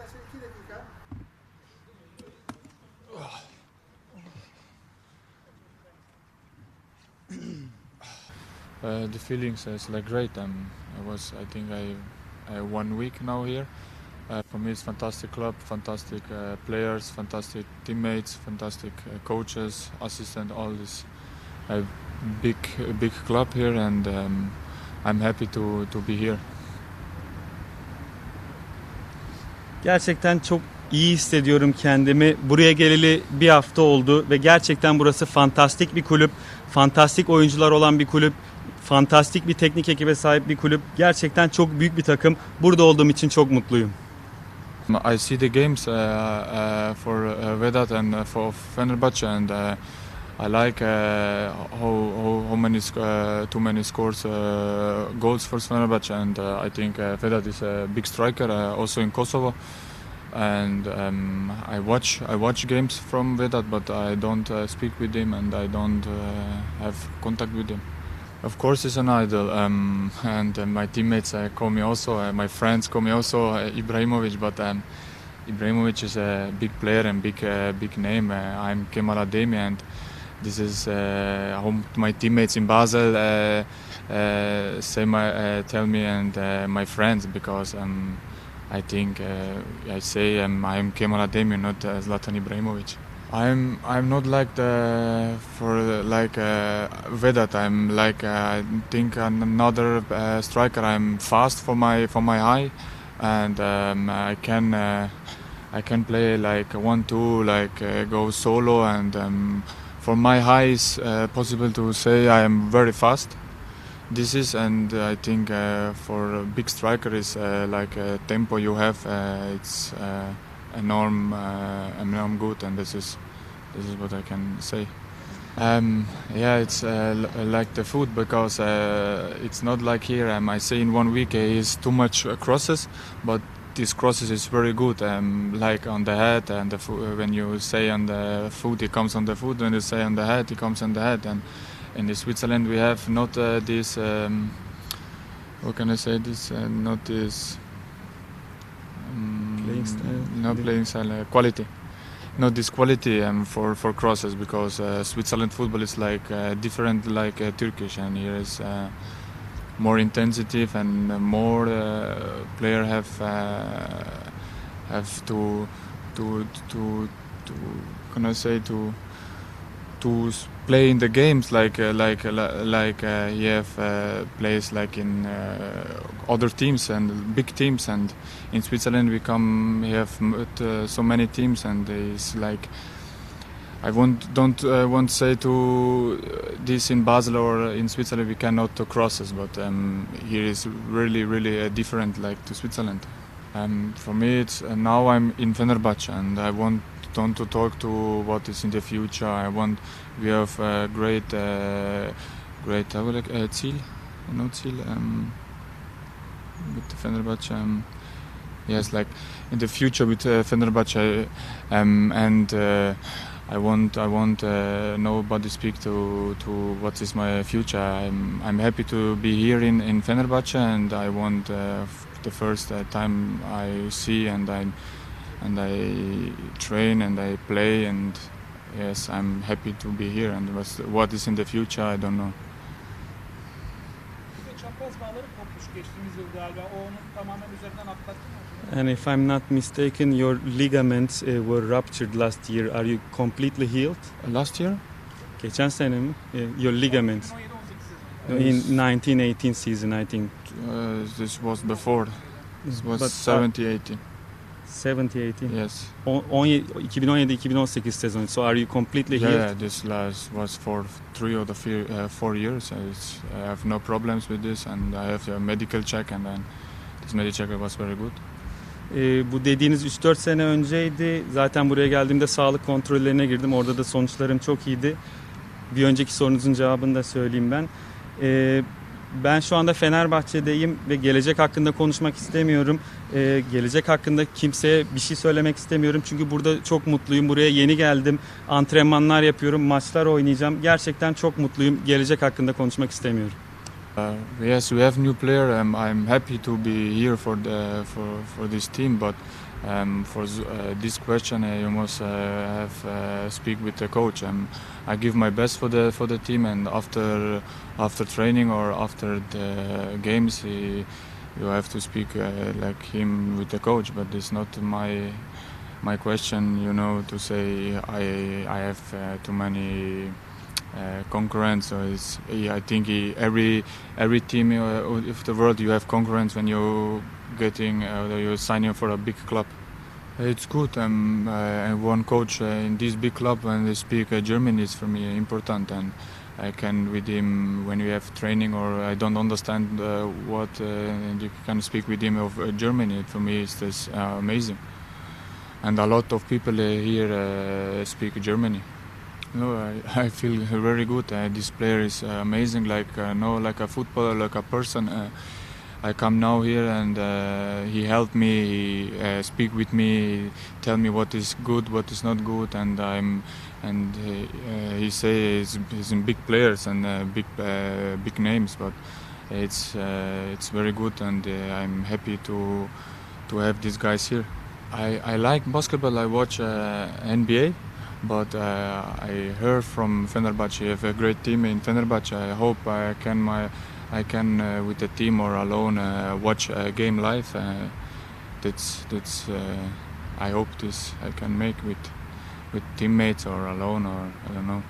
Arkadaşlar 2 dakika. Uh, the feelings is like great. Um, I was, I think, I, I one week now here. Uh, for me, it's fantastic club, fantastic uh, players, fantastic teammates, fantastic uh, coaches, assistant, all this. A big, big club here, and um, I'm happy to to be here. Gerçekten çok iyi hissediyorum kendimi. Buraya geleli bir hafta oldu ve gerçekten burası fantastik bir kulüp. Fantastik oyuncular olan bir kulüp. Fantastik bir teknik ekibe sahip bir kulüp. Gerçekten çok büyük bir takım. Burada olduğum için çok mutluyum. I see the games uh, uh, for uh, Vedat and uh, for Fenerbahce, and uh, I like uh, how many uh, too many scores uh, goals for Fenerbahce, and uh, I think Vedat is a big striker also in Kosovo. And um, I watch I watch games from Vedat, but I don't uh, speak with him and I don't uh, have contact with him. Of course, he's an idol, um, and uh, my teammates call me also. My friends call me also Ibrahimovic, but um, Ibrahimovic is a big player and big big name. I'm Kemal Ademi, and this is uh, how my teammates in Basel uh, uh, say my uh, tell me and uh, my friends because um, I think uh, I say um, I'm Kemal Ademi, not Zlatan Ibrahimovic. I'm I'm not like the for like uh, Vedat. I'm like I think another striker. I'm fast for my for my eye, and um, I can I can play like one two like go solo and um, for my high is uh, possible to say I am very fast. This is and I think uh, for a big striker is uh, like uh, tempo you have. Uh, it's uh, enorm uh, enorm good and this is this is what I can say. Um, yeah, it's uh, like the food because uh, it's not like here. Um, I say in one week uh, is too much uh, crosses, but this crosses is very good. Um, like on the head and the fo- when you say on the foot, it comes on the foot. When you say on the head, it comes on the head. And in Switzerland, we have not uh, this. Um, what can I say? This uh, not this. Um, Playing style? No playing style. Uh, quality not this quality um, for for crosses because uh, Switzerland football is like uh, different like uh, Turkish and here is uh, more intensity and uh, more uh, player have uh, have to to to to can I say to to play in the games like uh, like uh, like uh, he have uh, plays like in uh, other teams and big teams. And in Switzerland we come we have uh, so many teams and it's like I won't don't uh, want say to uh, this in Basel or in Switzerland we cannot crosses but um, here is really really uh, different like to Switzerland. Um, for me it's uh, now I'm in Fenerbahce and I want don't to talk to what is in the future. I want we have uh, great uh, great uh, Ziel, no Ziel um, with Fenerbahce. Um, yes, like in the future with uh, Fenerbahce, um, and uh, I want I want uh, nobody speak to to what is my future. I'm I'm happy to be here in in Fenerbahce, and I want uh, the first uh, time I see and I and I train and I play and yes, I'm happy to be here. And what is in the future, I don't know. Bir de çapraz bağları kopmuş geçtiğimiz yıl galiba. O onu tamamen üzerinden atlattı mı? And if I'm not mistaken, your ligaments uh, were ruptured last year. Are you completely healed? Last year, Geçen sene mi? Uh, your ligaments. 2017-18. In 1918 season, I think. uh, this was before. This was But, 70, 80. 70, 80. Yes. O- 17 2017-2018 sezon. So are you completely healed? yeah, this last was for three or the few, uh, four years. It's, I have no problems with this, and I have a medical check, and then this medical check was very good. Ee, bu dediğiniz 3-4 sene önceydi. Zaten buraya geldiğimde sağlık kontrollerine girdim. Orada da sonuçlarım çok iyiydi. Bir önceki sorunuzun cevabını da söyleyeyim ben. Ee, ben şu anda Fenerbahçe'deyim ve gelecek hakkında konuşmak istemiyorum. Ee, gelecek hakkında kimseye bir şey söylemek istemiyorum. Çünkü burada çok mutluyum. Buraya yeni geldim. Antrenmanlar yapıyorum. Maçlar oynayacağım. Gerçekten çok mutluyum. Gelecek hakkında konuşmak istemiyorum. Uh, yes, we have new player. Um, I'm happy to be here for the for for this team, but Um, for uh, this question, uh, you must uh, have uh, speak with the coach. Um, I give my best for the for the team, and after after training or after the games, he, you have to speak uh, like him with the coach. But it's not my my question, you know, to say I I have uh, too many uh, concurrents. So it's, I think every every team uh, of the world you have concurrents when you getting uh, you're signing for a big club. It's good. Um, uh, one coach uh, in this big club when they speak uh, German is for me important and. I can with him when we have training or I don't understand uh, what uh, you can speak with him of uh, Germany. For me, it's just, uh, amazing and a lot of people uh, here uh, speak Germany. No, I, I feel very good. Uh, this player is uh, amazing, like uh, no, like a footballer, like a person. Uh, I come now here and uh, he helped me, he, uh, speak with me, tell me what is good, what is not good, and I'm and he say he's, he's in big players and big big names, but it's it's very good and I'm happy to to have these guys here. I, I like basketball. I watch NBA, but uh, I heard from Fenerbahce have a great team in Fenerbahce. I hope I can my I can uh, with the team or alone uh, watch a game live. Uh, that's that's uh, I hope this I can make with with teammates or alone or I don't know.